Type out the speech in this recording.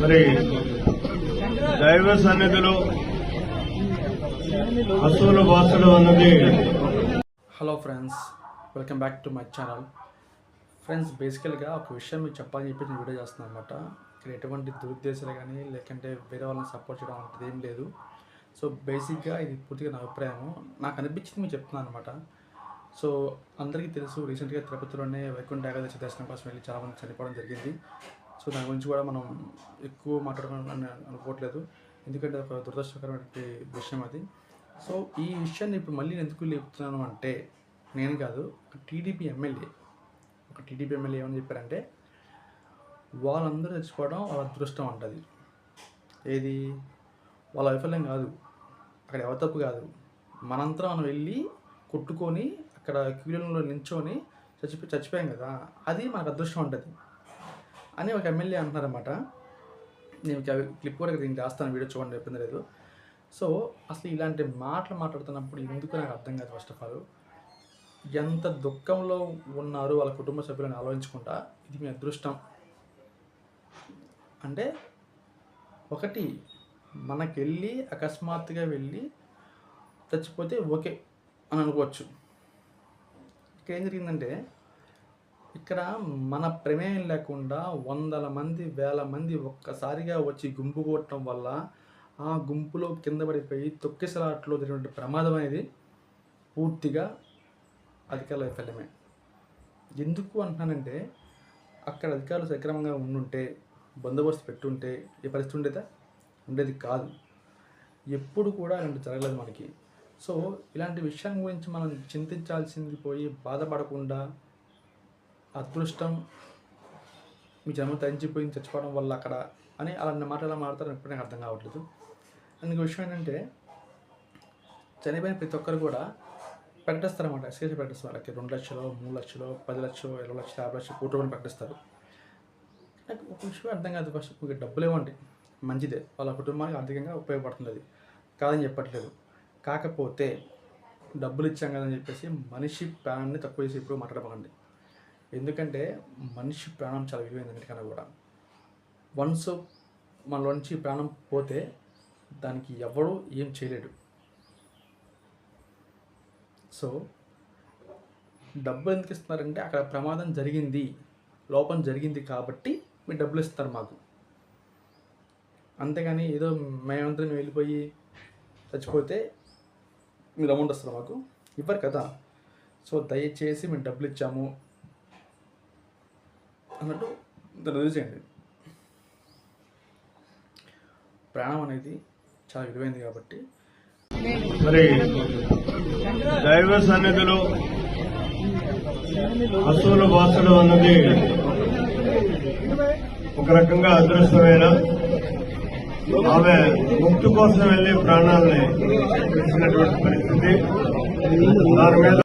మరి దైవ సన్నిధిలో అసూలు వాసులు అన్నది hello friends welcome back to my channel friends బేసికల్గా ఒక విషయం మీకు చెప్పాలని చెప్పి నేను వీడియో చేస్తున్నాను అనమాట ఇక్కడ ఎటువంటి దురుద్దేశాలు కానీ లేకంటే వేరే వాళ్ళని సపోర్ట్ చేయడం అనేది ఏం లేదు. సో బేసిక్గా ఇది పూర్తిగా నా అభిప్రాయం నాకు అనిపించింది మీకు చెప్తున్నాను అనమాట సో అందరికీ తెలుసు రీసెంట్గా తిరుపతిలోనే వైకుంఠ ఏకాదశి దర్శనం కోసం వెళ్ళి చాలామంది చనిపోవడం జరిగింది. సో దాని గురించి కూడా మనం ఎక్కువ మాట్లాడాలని అనుకోవట్లేదు. ఎందుకంటే ఒక దురదృష్టకరమైన విషయం అది. సో ఈ విషయాన్ని ఇప్పుడు మళ్ళీ ఎందుకు లేపుతున్నాను అంటే నేను కాదు టీడీపీ ఎమ్మెల్యే ఒక టీడీపీ ఎమ్మెల్యే ఏమని చెప్పారంటే వాళ్ళందరూ చచ్చిపోవడం వాళ్ళ అదృష్టం అంటది. ఏది? వాళ్ళ వైఫల్యం కాదు. అక్కడ ఎవరి తప్పు కాదు. మనంతా మనం వెళ్ళి కొట్టుకొని అక్కడ క్యూలో నించోని చచ్చిపో చచ్చిపోయాం కదా. అది మనకు అదృష్టం ఉంటుంది అని ఒక ఎమ్మెల్యే అంటున్నారన్నమాట. నేను క్లిప్ కూడా దీన్ని రాస్తాను వీడియో చూడండి చెప్పింది లేదు. సో అసలు ఇలాంటి మాటలు మాట్లాడుతున్నప్పుడు ఎందుకు నాకు అర్థం కాదు ఫస్ట్ ఆఫ్ ఆల్ ఎంత దుఃఖంలో ఉన్నారు వాళ్ళ కుటుంబ సభ్యులను ఆలోచించుకుంటా ఇది మీ అదృష్టం. అంటే ఒకటి మనకెళ్ళి అకస్మాత్తుగా వెళ్ళి చచ్చిపోతే ఓకే అని అనుకోవచ్చు. ఇక్కడ ఏం జరిగిందంటే ఇక్కడ మన ప్రమేయం లేకుండా వందల మంది వేల మంది ఒక్కసారిగా వచ్చి గుంపు కొట్టడం వల్ల ఆ గుంపులో కింద పడిపోయి తొక్కిసలాట్లో జరిగినటువంటి ప్రమాదం అనేది పూర్తిగా అధికారుల వైఫల్యమే ఎందుకు అంటున్నానంటే అక్కడ అధికారులు సక్రమంగా ఉండుంటే బందోబస్తు పెట్టుంటే ఏ పరిస్థితి ఉండేదా? ఉండేది కాదు. ఎప్పుడు కూడా అలాంటి జరగలేదు మనకి. సో ఇలాంటి విషయం గురించి మనం చింతించాల్సింది పోయి బాధపడకుండా అదృష్టం మీ జన్మ తరించిపోయింది చచ్చిపోవడం వల్ల అక్కడ అని అలాంటి మాటలు ఎలా మాడతారో ఎప్పుడు నాకు అర్థం కావట్లేదు. అందుకు విషయం ఏంటంటే చనిపోయిన ప్రతి ఒక్కరు కూడా ప్రకటిస్తారన్నమాట ఎస్కేసి ప్రకటిస్తారు. వాళ్ళకి రెండు లక్షలు మూడు లక్షలు పది లక్షలు ఇరవై లక్షలు యాభై లక్షలు కోటి రూపాయలు ప్రకటిస్తారు. నాకు ఒక విషయం అర్థం కాదు ఫస్ట్. మీకు డబ్బులు ఇవ్వండి. మంచిదే. వాళ్ళ కుటుంబానికి ఆర్థికంగా ఉపయోగపడుతుంది అది కాదని చెప్పట్లేదు. కాకపోతే డబ్బులు ఇచ్చాం కదని చెప్పేసి మనిషి ప్రాణాన్ని తక్కువ చేసి ఇప్పుడు మాట్లాడబడండి ఎందుకంటే మనిషి ప్రాణం చాలా విలువైంది అన్నిటికన్నా కూడా. వన్స్ మనలోంచి ప్రాణం పోతే దానికి ఎవడు ఏం చేయలేడు. సో డబ్బులు ఎందుకు ఇస్తున్నారంటే అక్కడ ప్రమాదం జరిగింది లోపం జరిగింది కాబట్టి మీరు డబ్బులు ఇస్తారు మాకు. అంతేగాని ఏదో మేమంతా వెళ్ళిపోయి చచ్చిపోతే మీరు అమౌంట్ వస్తారు మాకు? ఇవ్వరు కదా. సో దయచేసి మేము డబ్బులు ఇచ్చాము. అన్నట్టు దాన్ని వదిలేసేయండి ప్రాణం అనేది చాలా విలువైంది కాబట్టి. మరి దైవ సన్నిధిలో అసూలు వాసులు అన్నది ఒక రకంగా అదృష్టమైన ఆమె ముక్తి కోసం వెళ్ళి ప్రాణాలని ఇచ్చినటువంటి పరిస్థితి. దాని మీద